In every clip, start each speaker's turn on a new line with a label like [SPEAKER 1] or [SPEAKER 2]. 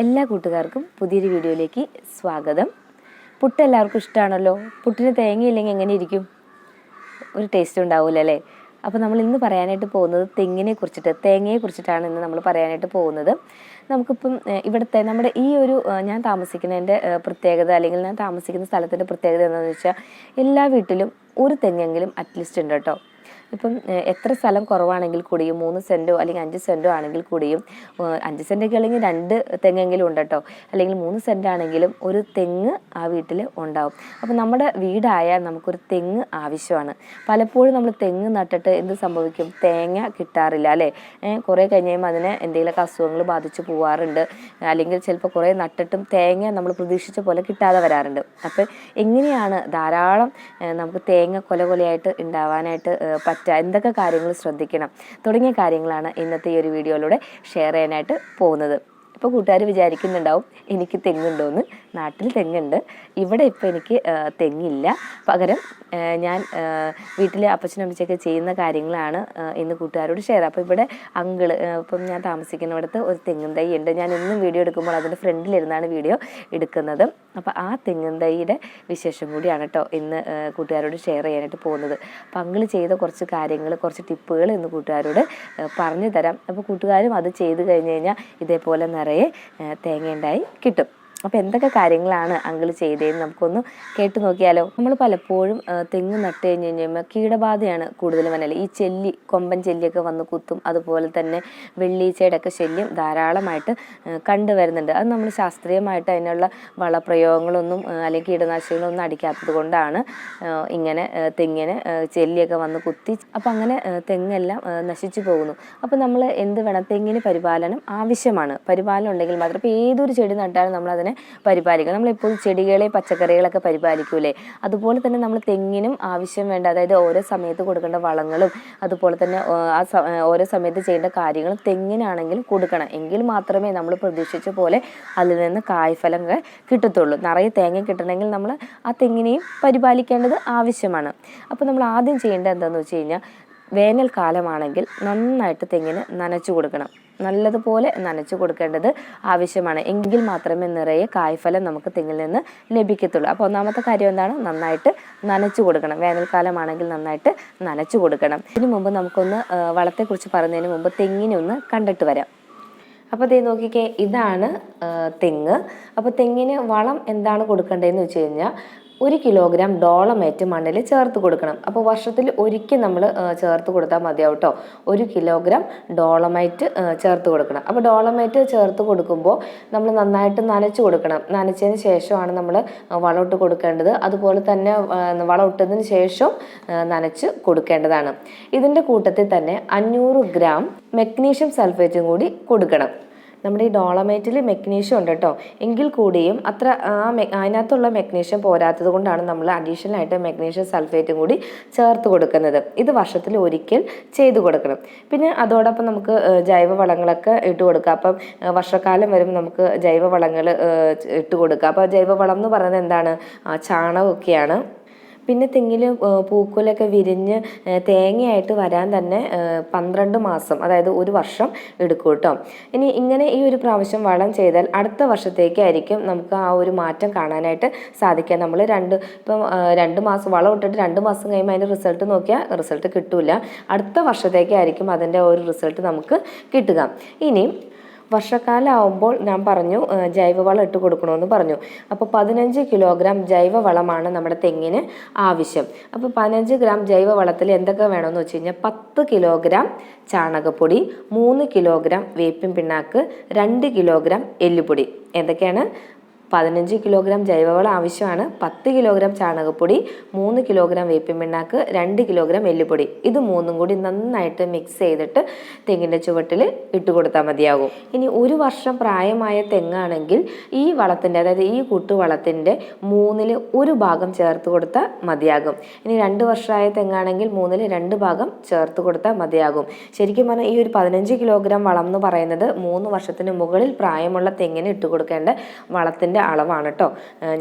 [SPEAKER 1] എല്ലാ കൂട്ടുകാർക്കും പുതിയൊരു വീഡിയോയിലേക്ക് സ്വാഗതം. പുട്ട് എല്ലാവർക്കും ഇഷ്ടമാണല്ലോ പുട്ടിന് തേങ്ങയില്ലെങ്കിൽ എങ്ങനെ ഇരിക്കും? ഒരു ടേസ്റ്റ് ഉണ്ടാവില്ല അല്ലേ അപ്പോൾ നമ്മൾ ഇന്ന് പറയാനായിട്ട് പോകുന്നത് തെങ്ങിനെ കുറിച്ചിട്ട് തേങ്ങയെ കുറിച്ചിട്ടാണ് ഇന്ന് നമ്മൾ പറയാനായിട്ട് പോകുന്നത്. നമുക്കിപ്പം ഇവിടുത്തെ നമ്മുടെ ഈ ഒരു ഞാൻ താമസിക്കുന്നതിന്റെ പ്രത്യേകത അല്ലെങ്കിൽ ഞാൻ താമസിക്കുന്ന സ്ഥലത്തിന്റെ പ്രത്യേകത എന്താണെന്ന് വെച്ചാൽ എല്ലാ വീട്ടിലും ഒരു തെങ്ങെങ്കിലും അറ്റ്ലീസ്റ്റ് ഉണ്ട് കേട്ടോ. ഇപ്പം എത്ര സ്ഥലം കുറവാണെങ്കിൽ കൂടിയും മൂന്ന് സെന്റോ അല്ലെങ്കിൽ അഞ്ച് സെന്റോ ആണെങ്കിൽ കൂടിയും അഞ്ച് സെന്റൊക്കെ അല്ലെങ്കിൽ രണ്ട് തെങ്ങെങ്കിലും ഉണ്ട് കേട്ടോ. അല്ലെങ്കിൽ മൂന്ന് സെന്റ് ആണെങ്കിലും ഒരു തെങ്ങ് ആ വീട്ടിൽ ഉണ്ടാവും. അപ്പം നമ്മുടെ വീടായാൽ നമുക്കൊരു തെങ്ങ് ആവശ്യമാണ്. പലപ്പോഴും നമ്മൾ തെങ്ങ് നട്ടിട്ട് എന്ത് സംഭവിക്കും? തേങ്ങ കിട്ടാറില്ല അല്ലേ? കുറേ കഴിഞ്ഞാൽ അതിനെ എന്തെങ്കിലുമൊക്കെ അസുഖങ്ങൾ ബാധിച്ചു പോവാറുണ്ട്. അല്ലെങ്കിൽ ചിലപ്പോൾ കുറേ നട്ടിട്ടും തേങ്ങ നമ്മൾ പ്രതീക്ഷിച്ച പോലെ കിട്ടാതെ വരാറുണ്ട്. അപ്പം എങ്ങനെയാണ് ധാരാളം നമുക്ക് തേങ്ങ കൊല കൊലയായിട്ട് ഉണ്ടാവാനായിട്ട് പറ്റുക എന്തൊക്കെ കാര്യങ്ങൾ ശ്രദ്ധിക്കണം? തുടങ്ങിയ കാര്യങ്ങളാണ് ഇന്നത്തെ ഈ ഒരു വീഡിയോയിലൂടെ ഷെയർ ചെയ്യാനായിട്ട് പോകുന്നത്. ഇപ്പോൾ കൂട്ടുകാർ വിചാരിക്കുന്നുണ്ടാവും എനിക്ക് തെങ്ങുണ്ടോയെന്ന് നാട്ടിൽ തെങ്ങുണ്ട്. ഇവിടെ ഇപ്പോൾ എനിക്ക് തെങ്ങില്ല. പകരം ഞാൻ വീട്ടിലെ അപ്പച്ചനും അമ്മച്ചൊക്കെ ചെയ്യുന്ന കാര്യങ്ങളാണ് ഇന്ന് കൂട്ടുകാരോട് ഷെയർ അപ്പോൾ ഇവിടെ അങ്കിൾ ഇപ്പം ഞാൻ താമസിക്കുന്നിടത്ത് ഒരു തെങ്ങും തൈ ഉണ്ട്. ഞാൻ എന്നും വീഡിയോ എടുക്കുമ്പോൾ അതിന്റെ ഫ്രണ്ടിലിരുന്നാണ് വീഡിയോ എടുക്കുന്നത്. അപ്പോൾ ആ തെങ്ങും തൈയുടെ വിശേഷം കൂടിയാണ് കേട്ടോ ഇന്ന് കൂട്ടുകാരോട് ഷെയർ ചെയ്യാനായിട്ട് പോകുന്നത്. അപ്പോൾ അങ്കിൾ ചെയ്ത കുറച്ച് കാര്യങ്ങൾ കുറച്ച് ടിപ്പുകൾ ഇന്ന് കൂട്ടുകാരോട് പറഞ്ഞു തരാം അപ്പോൾ കൂട്ടുകാരും അത് ചെയ്ത് കഴിഞ്ഞ് കഴിഞ്ഞാൽ ഇതേപോലെ നിറയെ തേങ്ങയുണ്ടായി കിട്ടും. അപ്പോൾ എന്തൊക്കെ കാര്യങ്ങളാണ് അങ്കിൾ ചെയ്തതെന്ന് നമുക്കൊന്ന് കേട്ടു നോക്കിയാലോ. നമ്മൾ പലപ്പോഴും തെങ്ങ് നട്ട് കഴിഞ്ഞ് കഴിഞ്ഞാൽ കീടബാധയാണ് കൂടുതലും വന്നല്ലേ ഈ ചെല്ലി കൊമ്പൻ ചെല്ലിയൊക്കെ വന്ന് കുത്തും അതുപോലെ തന്നെ വെള്ളീച്ചയുടെ ഒക്കെ ശല്യം ധാരാളമായിട്ട് കണ്ടുവരുന്നുണ്ട് അത് നമ്മൾ ശാസ്ത്രീയമായിട്ട് അതിനുള്ള വളപ്രയോഗങ്ങളൊന്നും അല്ലെങ്കിൽ കീടനാശിനികളൊന്നും അടിക്കാത്തത് കൊണ്ടാണ് ഇങ്ങനെ തെങ്ങിനെ ചെല്ലിയൊക്കെ വന്ന് കുത്തി അപ്പം അങ്ങനെ തെങ്ങെല്ലാം നശിച്ചു പോകുന്നു. അപ്പം നമ്മൾ എന്ത് വേണം? തെങ്ങിന് പരിപാലനം ആവശ്യമാണ്. പരിപാലനം ഉണ്ടെങ്കിൽ മാത്രം. ഇപ്പോൾ ഏതൊരു ചെടി നട്ടാലും നമ്മൾ അതിനെ പരിപാലിക്കുക നമ്മളെപ്പോഴും ചെടികളെ പച്ചക്കറികളൊക്കെ പരിപാലിക്കൂലേ? അതുപോലെ തന്നെ നമ്മൾ തെങ്ങിനും ആവശ്യം വേണ്ട അതായത് ഓരോ സമയത്ത് കൊടുക്കേണ്ട വളങ്ങളും അതുപോലെ തന്നെ ആ, ഓരോ സമയത്ത് ചെയ്യേണ്ട കാര്യങ്ങളും തെങ്ങിനാണെങ്കിലും കൊടുക്കണം. എങ്കിൽ മാത്രമേ നമ്മൾ പ്രതീക്ഷിച്ച പോലെ അതിൽ നിന്ന് കായ്ഫലങ്ങൾ കിട്ടത്തുള്ളൂ. നിറയെ തേങ്ങ കിട്ടണമെങ്കിൽ നമ്മൾ ആ തെങ്ങിനെയും പരിപാലിക്കേണ്ടത് ആവശ്യമാണ്. അപ്പോൾ നമ്മൾ ആദ്യം ചെയ്യേണ്ടത് എന്താണെന്ന് വെച്ച് കഴിഞ്ഞാൽ വേനൽക്കാലമാണെങ്കിൽ നന്നായിട്ട് തെങ്ങിന് നനച്ചു കൊടുക്കണം. നല്ലതുപോലെ നനച്ചു കൊടുക്കേണ്ടത് ആവശ്യമാണ്. എങ്കിൽ മാത്രമേ നിറയെ കായ്ഫലം നമുക്ക് തെങ്ങിൽ നിന്ന് ലഭിക്കത്തുള്ളൂ. അപ്പോൾ ഒന്നാമത്തെ കാര്യം എന്താണ്? നന്നായിട്ട് നനച്ചു കൊടുക്കണം. വേനൽക്കാലമാണെങ്കിൽ നന്നായിട്ട് നനച്ചു കൊടുക്കണം. ഇതിനു മുമ്പ് നമുക്കൊന്ന് വളത്തെക്കുറിച്ച് പറയുന്നതിന് മുമ്പ് തെങ്ങിനെ ഒന്ന് കണ്ടിട്ട് വരാം. അപ്പോൾ ദേ നോക്കിക്കേ ഇതാണ് തെങ്ങ്. അപ്പോൾ തെങ്ങിന് വളം എന്താണ് കൊടുക്കേണ്ടതെന്ന് വെച്ച് കഴിഞ്ഞാൽ ഒരു കിലോഗ്രാം ഡോളമേറ്റ് മണ്ണിൽ ചേർത്ത് കൊടുക്കണം. അപ്പോൾ വർഷത്തിൽ ഒരിക്കൽ നമ്മൾ ചേർത്ത് കൊടുത്താൽ മതിയാവും കേട്ടോ ഒരു കിലോഗ്രാം ഡോളമൈറ്റ് ചേർത്ത് കൊടുക്കണം. അപ്പോൾ ഡോളമൈറ്റ് ചേർത്ത് കൊടുക്കുമ്പോൾ നമ്മൾ നന്നായിട്ട് നനച്ച് കൊടുക്കണം. നനച്ചതിന് ശേഷമാണ് നമ്മൾ വളമിട്ട് കൊടുക്കേണ്ടത്. അതുപോലെ തന്നെ വളമിട്ടതിന് ശേഷം നനച്ച് കൊടുക്കേണ്ടതാണ്. ഇതിന്റെ കൂട്ടത്തിൽ തന്നെ അഞ്ഞൂറ് ഗ്രാം മെഗ്നീഷ്യം സൾഫേറ്റും കൂടി കൊടുക്കണം. നമ്മുടെ ഈ ഡോളമൈറ്റിൽ മെഗ്നീഷ്യം ഉണ്ട് കേട്ടോ. എങ്കിൽ കൂടിയും അത്ര ആ അതിനകത്തുള്ള മെഗ്നീഷ്യം പോരാത്തത് കൊണ്ടാണ് നമ്മൾ അഡീഷണൽ ആയിട്ട് മെഗ്നീഷ്യം സൾഫേറ്റും കൂടി ചേർത്ത് കൊടുക്കുന്നത്. ഇത് വർഷത്തിൽ ഒരിക്കൽ ചെയ്തു കൊടുക്കണം. പിന്നെ അതോടൊപ്പം നമുക്ക് ജൈവവളങ്ങളൊക്കെ ജൈവ വളങ്ങളൊക്കെ ഇട്ട് കൊടുക്കുക അപ്പം വർഷക്കാലം വരുമ്പോൾ നമുക്ക് ജൈവവളങ്ങൾ ഇട്ട് കൊടുക്കുക അപ്പോൾ ജൈവവളം എന്ന് പറയുന്നത് എന്താണ്? ചാണകമൊക്കെയാണ്. പിന്നെ തെങ്ങിൽ പൂക്കുലൊക്കെ വിരിഞ്ഞ് തേങ്ങയായിട്ട് വരാൻ തന്നെ പന്ത്രണ്ട് മാസം അതായത് ഒരു വർഷം എടുക്കും കേട്ടോ ഇനി ഇങ്ങനെ ഈ ഒരു പ്രാവശ്യം വളം ചെയ്താൽ അടുത്ത വർഷത്തേക്കായിരിക്കും നമുക്ക് ആ ഒരു മാറ്റം കാണാനായിട്ട് സാധിക്കുക. നമ്മൾ രണ്ട് ഇപ്പം രണ്ട് മാസം വളം ഇട്ടിട്ട് രണ്ട് മാസം കഴിയുമ്പോൾ അതിന്റെ റിസൾട്ട് നോക്കിയാൽ റിസൾട്ട് കിട്ടില്ല അടുത്ത വർഷത്തേക്കായിരിക്കും അതിന്റെ ഒരു റിസൾട്ട് നമുക്ക് കിട്ടുക. ഇനി വർഷക്കാലം ആവുമ്പോൾ ഞാൻ പറഞ്ഞു ജൈവവളം ഇട്ട് കൊടുക്കണമെന്ന് പറഞ്ഞു. അപ്പോൾ പതിനഞ്ച് കിലോഗ്രാം ജൈവവളമാണ് നമ്മുടെ തെങ്ങിന് ആവശ്യം. അപ്പോൾ പതിനഞ്ച് ഗ്രാം ജൈവവളത്തിൽ എന്തൊക്കെ വേണമെന്ന് വെച്ച് കഴിഞ്ഞാൽ പത്ത് കിലോഗ്രാം ചാണകപ്പൊടി മൂന്ന് കിലോഗ്രാം വേപ്പിൻ പിണ്ണാക്ക് രണ്ട് കിലോഗ്രാം എല്ലുപൊടി. എന്തൊക്കെയാണ്? പതിനഞ്ച് കിലോഗ്രാം ജൈവവളം ആവശ്യമാണ്. പത്ത് കിലോഗ്രാം ചാണകപ്പൊടി മൂന്ന് കിലോഗ്രാം വേപ്പിൻ പിണ്ണാക്ക് രണ്ട് കിലോഗ്രാം എല്ലുപൊടി. ഇത് മൂന്നും കൂടി നന്നായിട്ട് മിക്സ് ചെയ്തിട്ട് തെങ്ങിന്റെ ചുവട്ടിൽ ഇട്ട് കൊടുത്താൽ മതിയാകും. ഇനി ഒരു വർഷം പ്രായമായ തെങ്ങാണെങ്കിൽ ഈ വളത്തിന്റെ അതായത് ഈ കൂട്ടുവളത്തിന്റെ മൂന്നിൽ ഒരു ഭാഗം ചേർത്ത് കൊടുത്താൽ മതിയാകും. ഇനി രണ്ട് വർഷമായ തെങ്ങാണെങ്കിൽ മൂന്നിൽ രണ്ട് ഭാഗം ചേർത്ത് കൊടുത്താൽ മതിയാകും. ശരിക്കും പറഞ്ഞാൽ ഈ ഒരു പതിനഞ്ച് കിലോഗ്രാം വളം എന്ന് പറയുന്നത് മൂന്ന് വർഷത്തിന് മുകളിൽ പ്രായമുള്ള തെങ്ങിന് ഇട്ട് കൊടുക്കേണ്ട വളത്തിന്റെ വളത്തിന്റെ അളവാണ് കേട്ടോ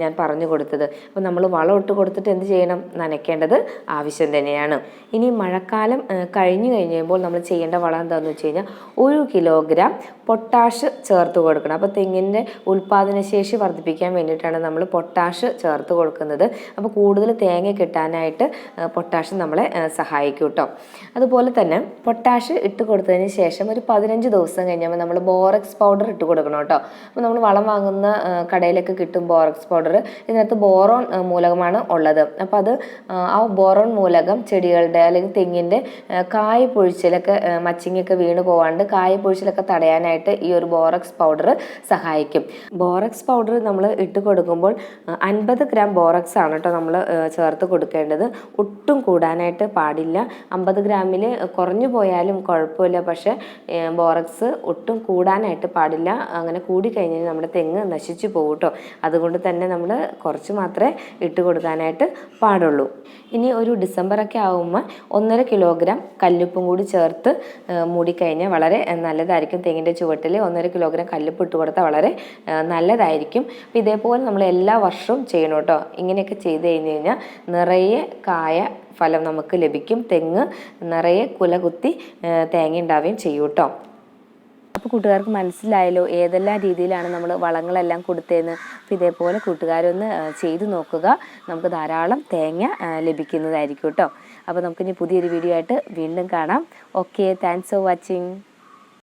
[SPEAKER 1] ഞാൻ പറഞ്ഞു കൊടുത്തത്. അപ്പോൾ നമ്മൾ വളം ഇട്ട് കൊടുത്തിട്ട് എന്ത് ചെയ്യണം? നനയ്ക്കേണ്ടത് ആവശ്യം തന്നെയാണ്. ഇനി മഴക്കാലം കഴിഞ്ഞു കഴിഞ്ഞു നമ്മൾ ചെയ്യേണ്ട വളം എന്താണെന്ന് വെച്ച് കഴിഞ്ഞാൽ ഒരു കിലോഗ്രാം പൊട്ടാഷ് ചേർത്ത് കൊടുക്കണം. അപ്പോൾ തെങ്ങിന്റെ ഉൽപ്പാദനശേഷി വർദ്ധിപ്പിക്കാൻ വേണ്ടിയിട്ടാണ് നമ്മൾ പൊട്ടാഷ് ചേർത്ത് കൊടുക്കുന്നത്. അപ്പോൾ കൂടുതൽ തേങ്ങ കിട്ടാനായിട്ട് പൊട്ടാഷ് നമ്മളെ സഹായിക്കും കേട്ടോ അതുപോലെ തന്നെ പൊട്ടാഷ് ഇട്ട് കൊടുത്തതിന് ശേഷം ഒരു പതിനഞ്ച് ദിവസം കഴിഞ്ഞപ്പോൾ നമ്മൾ ബോറക്സ് പൗഡർ ഇട്ട് കൊടുക്കണം കേട്ടോ അപ്പോൾ നമ്മൾ വളം വാങ്ങുന്ന ആ, കടയിലൊക്കെ കിട്ടും ബോറക്സ് പൗഡർ. ഇതിനകത്ത് ബോറോൺ മൂലകമാണ് ഉള്ളത്. അപ്പോൾ അത് ആ, ബോറോൺ മൂലകം ചെടികളുടെ അല്ലെങ്കിൽ തെങ്ങിന്റെ കായ് പൊഴിച്ചിലൊക്കെ മച്ചിങ്ങൊക്കെ വീണ് പോകാണ്ട് കായ് പൊഴിച്ചിലൊക്കെ തടയാനായിട്ട് ഈ ഒരു ബോറക്സ് പൗഡർ സഹായിക്കും. ബോറക്സ് പൗഡർ നമ്മൾ ഇട്ട് കൊടുക്കുമ്പോൾ അൻപത് ഗ്രാം ബോറക്സ് ആണ് കേട്ടോ നമ്മൾ ചേർത്ത് കൊടുക്കേണ്ടത്. ഒട്ടും കൂടാനായിട്ട് പാടില്ല. അമ്പത് ഗ്രാമിൽ കുറഞ്ഞു പോയാലും കുഴപ്പമില്ല. പക്ഷേ ബോറക്സ് ഒട്ടും കൂടാനായിട്ട് പാടില്ല. അങ്ങനെ കൂടിക്കഴിഞ്ഞാൽ നമ്മുടെ തെങ്ങ് നശിച്ചു പോകും കേട്ടോ. അതുകൊണ്ട് തന്നെ നമ്മൾ കുറച്ച് മാത്രമേ ഇട്ട് കൊടുക്കാനായിട്ട് പാടുള്ളൂ. ഇനി ഒരു ഡിസംബറൊക്കെ ആകുമ്പോൾ ഒന്നര കിലോഗ്രാം കല്ലുപ്പും കൂടി ചേർത്ത് മൂടിക്കഴിഞ്ഞാൽ വളരെ നല്ലതായിരിക്കും. തെങ്ങിന്റെ ചുവട്ടിൽ ഒന്നര കിലോഗ്രാം കല്ലുപ്പ് ഇട്ട് കൊടുത്താൽ വളരെ നല്ലതായിരിക്കും. അപ്പോൾ ഇതേപോലെ നമ്മൾ എല്ലാ വർഷവും ചെയ്യണം കേട്ടോ. ഇങ്ങനെയൊക്കെ ചെയ്ത് കഴിഞ്ഞ് കഴിഞ്ഞാൽ നിറയെ കായ ഫലം നമുക്ക് ലഭിക്കും. തെങ്ങ് നിറയെ കുലകുത്തി തേങ്ങ ഉണ്ടാവുകയും ചെയ്യും കേട്ടോ. അപ്പോൾ കൂട്ടുകാർക്ക് മനസ്സിലായല്ലോ ഏതെല്ലാം രീതിയിലാണ് നമ്മൾ വളങ്ങളെല്ലാം കൊടുത്തതെന്ന്. അപ്പോൾ ഇതേപോലെ കൂട്ടുകാരൊന്ന് ചെയ്തു നോക്കുക. നമുക്ക് ധാരാളം തേങ്ങ ലഭിക്കുന്നതായിരിക്കും കേട്ടോ അപ്പോൾ നമുക്കിനി പുതിയൊരു വീഡിയോ ആയിട്ട് വീണ്ടും കാണാം. Okay thanks for watching